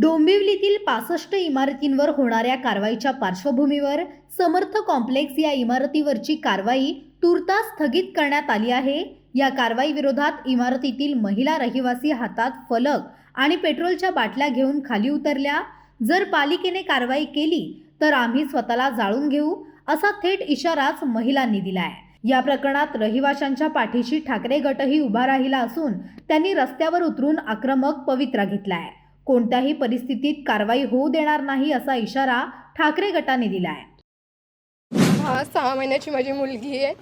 डोंबिवलीतील पासष्ट इमारतींवर होणाऱ्या कारवाईच्या पार्श्वभूमीवर समर्थ कॉम्प्लेक्स या इमारतीवरची कारवाई तुर्तास स्थगित करण्यात आली आहे. या कारवाई विरोधात इमारतीतील महिला रहिवासी हातात फलक आणि पेट्रोलच्या बाटल्या घेऊन खाली उतरल्या. जर पालिकेने कारवाई केली तर आम्ही स्वतःला जाळून घेऊ असा थेट इशाराच महिलांनी दिलाय. या प्रकरणात रहिवाशांच्या पाठीशी ठाकरे गटही उभा राहिला असून त्यांनी रस्त्यावर उतरून आक्रमक पवित्रा घेतलाय. कोणत्याही परिस्थितीत कारवाई होऊ देणार नाही असा इशारा ठाकरे गटाने दिला आहे हा सहा महिन्याची माझी मुलगी आहे.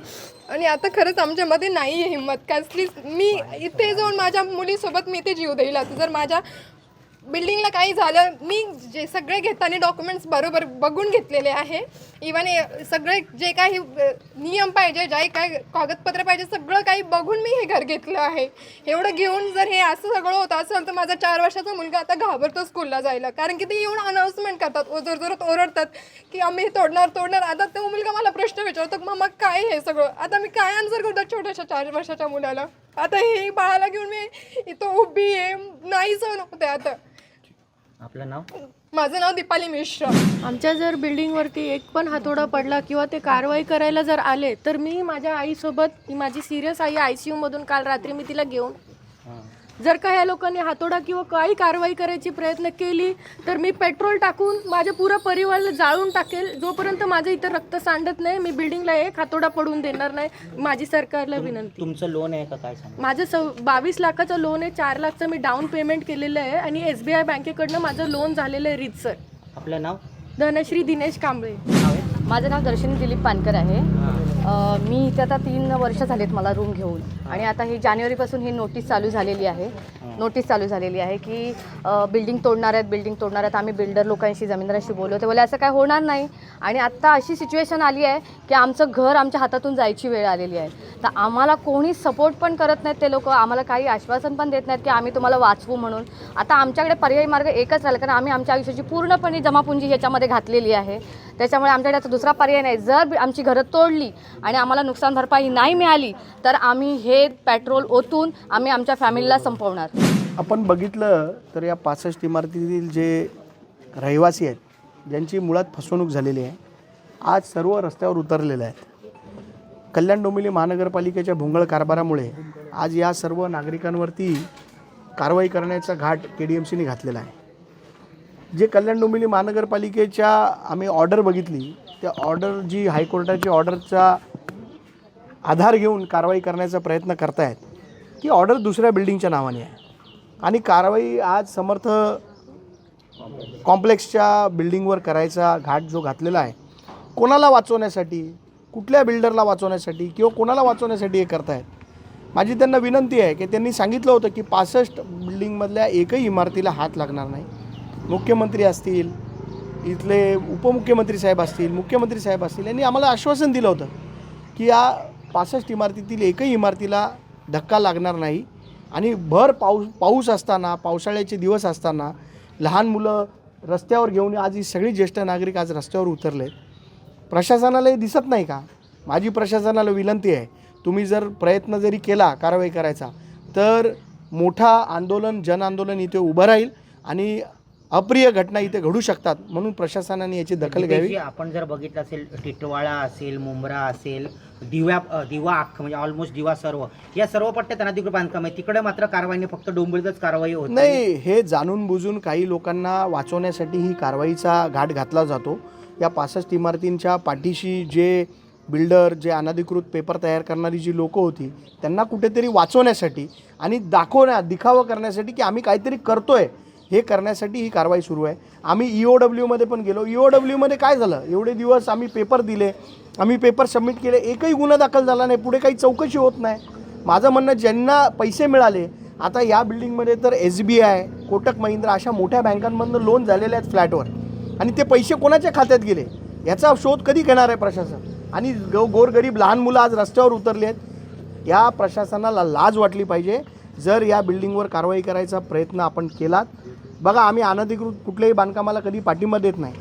आणि आता खरंच आमच्यामध्ये नाही आहे हिंमत. कसलीच मी इथे जाऊन माझ्या मुलीसोबत मी इथे जीव देईल. आता जर माझ्या बिल्डिंगला काही झालं मी जे सगळे घेताना डॉक्युमेंट्स बरोबर बघून घेतलेले आहे. इवन सगळे जे काही नियम पाहिजे जे काय कागदपत्र पाहिजे सगळं काही बघून मी हे घर घेतलं आहे. एवढं घेऊन जर हे असं सगळं होतं असेल तर माझा चार वर्षाचा मुलगा आता घाबरतो स्कूलला जायला. कारण की ते येऊन अनाऊन्समेंट करतात ओ जोर जोरात ओरडतात की आम्ही हे तोडणार तोडणार. आता तो मुलगा मला प्रश्न विचारतो मग मग काय हे सगळं? आता मी काय आन्सर करतो छोट्याशा चार वर्षाच्या मुलाला? आता हे बाळाला घेऊन मी इथं उभी आहे नाही सहन होते आता. आपलं नाव? माझं नाव दीपाली मिश्रा. आमच्या जर बिल्डिंगवरती एक पण हातोडा पडला किंवा ते कारवाई करायला जर आले तर मी माझ्या आईसोबत ही माझी सिरियस आई आय सी यूमधून काल रात्री मी तिला घेऊन जर का ह्या लोकांनी हातोडा किंवा काही कारवाई करायची प्रयत्न केली तर मी पेट्रोल टाकून माझ्या पुरा परिवाराला जाळून टाकेल. जोपर्यंत माझं इथं रक्त सांडत नाही मी बिल्डिंगला एक हातोडा पडून देणार नाही. माझी सरकारला विनंती. तुमचं लोन आहे का? काय माझं सव बावीस लाखाचं लोन आहे चार लाखचं मी डाऊन पेमेंट केलेलं आहे आणि एस बी आय बँकेकडनं माझं लोन झालेलं आहे रीतसर. आपलं नाव? धनश्री दिनेश कांबळे. माझं नाव दर्शनी दिलीप पानकर आहे. मी इथे आता तीन वर्ष झालेत मला रूम घेऊन. आणि आता ही जानेवारीपासून ही नोटीस चालू झालेली आहे. नोटीस चालू झालेली आहे की बिल्डिंग तोडणार आहेत बिल्डिंग तोडणार आहेत. आम्ही बिल्डर लोकांशी जमीनदारांशी बोललो. ते बोले असं काय होणार नाही. आणि आत्ता अशी सिच्युएशन आली आहे की आमचं घर आमच्या हातातून जायची वेळ आलेली आहे. तर आम्हाला कोणी सपोर्ट पण करत नाहीत ते लोक. आम्हाला काही आश्वासन पण देत नाहीत की आम्ही तुम्हाला वाचवू म्हणून. आता आमच्याकडे पर्यायी मार्ग एकच राहिला कारण आम्ही आमच्या आयुष्याची पूर्णपणे जमापुंजी ह्याच्यामध्ये घातलेली आहे. त्याच्यामुळे आमच्याकडे आता दुसरा पर्याय नाही. जर आमची घरं तोडली आणि आम्हाला नुकसान भरपाई नाही मिळाली तर आम्ही हे पेट्रोल ओतून आम्ही आमच्या फॅमिलीला संपवणार. आपण बघितलं तर या पासष्ट इमारतीतील जे रहिवासी आहेत ज्यांची मुळात फसवणूक झालेली आहे आज सर्व रस्त्यावर उतरलेले आहेत. कल्याण डोंबिवली महानगरपालिकेच्या भोंगळ कारभारामुळे आज या सर्व नागरिकांवरती कारवाई करण्याचा घाट के डी एम सीने घातलेला आहे. जे कल्याण डोंबिवली महानगरपालिकेच्या आम्ही ऑर्डर बघितली त्या ऑर्डर जी हायकोर्टाची ऑर्डरचा आधार घेऊन कारवाई करण्याचा प्रयत्न करतायत ती ऑर्डर दुसऱ्या बिल्डिंगच्या नावाने आहे. आणि कारवाई आज समर्थ कॉम्प्लेक्सच्या बिल्डिंगवर करायचा घाट जो घातलेला आहे कोणाला वाचवण्यासाठी कुठल्या बिल्डरला वाचवण्यासाठी किंवा कोणाला वाचवण्यासाठी हे करतायत? माझी त्यांना विनंती आहे की त्यांनी सांगितलं होतं की पासष्ट बिल्डिंगमधल्या एकही इमारतीला हात लागणार नाही. मुख्यमंत्री असतील इथले उपमुख्यमंत्री साहेब असतील मुख्यमंत्री साहेब असतील यांनी आम्हाला आश्वासन दिलं होतं की या पासष्ट इमारतीतील एकही इमारतीला धक्का लागणार नाही. आणि भर पाऊस पाऊस असताना पावसाळ्याचे दिवस असताना लहान मुलं रस्त्यावर घेऊन आज ही सगळी ज्येष्ठ नागरिक आज रस्त्यावर उतरले आहेत हे दिसत नाही का? माझी प्रशासनाला विनंती आहे तुम्ही जर प्रयत्न जरी केला कारवाई करायचा तर मोठा आंदोलन जन आंदोलन इथे उभं राहील आणि अप्रिय घटना इथे घडू शकतात म्हणून प्रशासनाने याची दखल घ्यावी. आपण जर बघितलं असेल टिटवाळा असेल मुंब्रा असेल दिव्या दिवा अख्खं म्हणजे ऑलमोस्ट दिवा सर्व या सर्व पट्ट्यात अनाधिकृत बांधकाम आहे तिकडे मात्र कारवाईने फक्त डोंबिवलीतच कारवाई होत नाही हे जाणून बुजून काही लोकांना वाचवण्यासाठी ही कारवाईचा घाट घातला जातो. या पासष्ट इमारतींच्या पाठीशी जे बिल्डर जे अनधिकृत पेपर तयार करणारी जी लोकं होती त्यांना कुठेतरी वाचवण्यासाठी आणि दाखवण्या दिखावा करण्यासाठी की आम्ही काहीतरी करतो आहे हे करण्यासाठी ही कारवाई सुरू आहे. आम्ही ई ओ डब्ल्यूमध्ये पण गेलो. ई ओ डब्ल्यूमध्ये काय झालं? एवढे दिवस आम्ही पेपर दिले आम्ही पेपर सबमिट केले. एकही गुन्हा दाखल झाला नाही. पुढे काही चौकशी होत नाही. माझं म्हणणं ज्यांना पैसे मिळाले आता या बिल्डिंगमध्ये तर S B I Kotak Mahindra अशा मोठ्या बँकांमधनं लोन झालेले आहेत फ्लॅटवर आणि ते पैसे कोणाच्या खात्यात गेले? याचा शोध कधी घेणार आहे प्रशासन? आणि गो गोरगरीब लहान मुलं आज रस्त्यावर उतरली आहेत. या प्रशासनाला लाज वाटली पाहिजे. जर या बिल्डिंगवर कारवाई करायचा प्रयत्न आपण केलात. बघा आम्ही अनधिकृत कुठल्याही बांधकामाला कधी पाठिंबा देत नाही.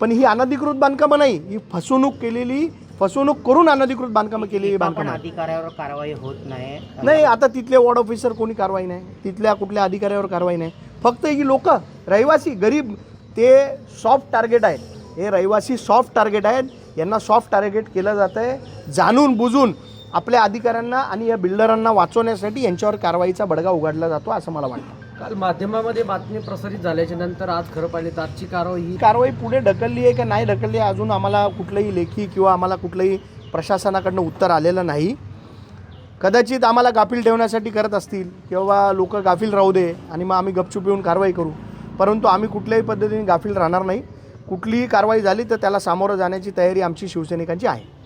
पण ही अनधिकृत बांधकामं नाही. ही फसवणूक केलेली फसवणूक करून अनधिकृत बांधकामं केलेली बांधकामं. अधिकाऱ्यावर कारवाई होत नाही. नाही आता तिथले वॉर्ड ऑफिसर कोणी कारवाई नाही. तिथल्या कुठल्या अधिकाऱ्यावर कारवाई नाही. फक्त ही लोक रहिवासी गरीब ते सॉफ्ट टार्गेट आहेत. हे रहिवासी सॉफ्ट टार्गेट आहेत. यांना सॉफ्ट टार्गेट केलं जातं आहे जाणून बुजून आपल्या अधिकाऱ्यांना आणि या बिल्डरांना वाचवण्यासाठी यांच्यावर कारवाईचा बडगा उघडला जातो असं मला वाटतं. काल माध्यमामध्ये बातमी प्रसारित झाल्याच्यानंतर आज खरं पाहिले तर आजची कारवाई ही ही कारवाई पुढे ढकलली आहे का नाही ढकलली आहे अजून आम्हाला कुठलंही लेखी किंवा आम्हाला कुठलंही प्रशासनाकडनं उत्तर आलेलं नाही. कदाचित आम्हाला गाफील ठेवण्यासाठी करत असतील किंवा लोक गाफील राहू दे आणि मग आम्ही गपचूप येऊन कारवाई करू. परंतु आम्ही कुठल्याही पद्धतीने गाफील राहणार नाही. कुठलीही कारवाई झाली तर त्याला सामोरं जाण्याची तयारी आमची शिवसैनिकांची आहे.